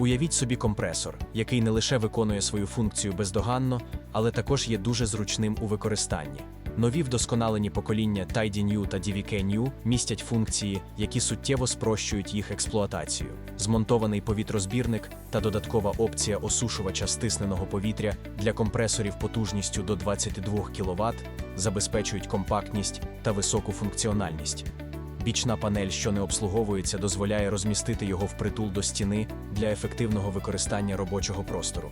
Уявіть собі компресор, який не лише виконує свою функцію бездоганно, але також є дуже зручним у використанні. Нові вдосконалені покоління Tidy New та DVK New містять функції, які суттєво спрощують їх експлуатацію. Змонтований повітрозбірник та додаткова опція осушувача стисненого повітря для компресорів потужністю до 22 кВт забезпечують компактність та високу функціональність. Бічна панель, що не обслуговується, дозволяє розмістити його впритул до стіни для ефективного використання робочого простору.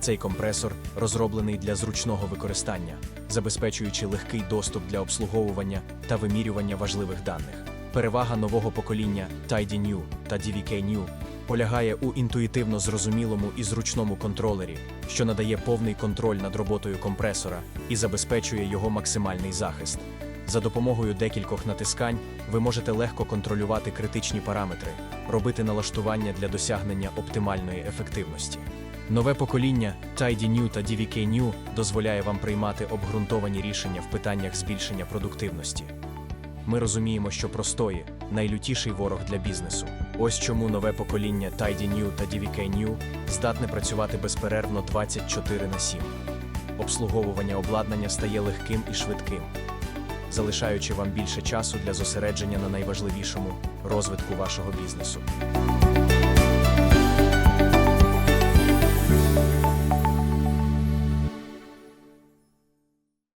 Цей компресор розроблений для зручного використання, забезпечуючи легкий доступ для обслуговування та вимірювання важливих даних. Перевага нового покоління Tidy New та DVK New полягає у інтуїтивно зрозумілому і зручному контролері, що надає повний контроль над роботою компресора і забезпечує його максимальний захист. За допомогою декількох натискань ви можете легко контролювати критичні параметри, робити налаштування для досягнення оптимальної ефективності. Нове покоління Tidy New та DVK New дозволяє вам приймати обґрунтовані рішення в питаннях збільшення продуктивності. Ми розуміємо, що простої найлютіший ворог для бізнесу. Ось чому нове покоління Tidy New та DVK New здатне працювати безперервно 24 на 7. Обслуговування обладнання стає легким і швидким, залишаючи вам більше часу для зосередження на найважливішому розвитку вашого бізнесу.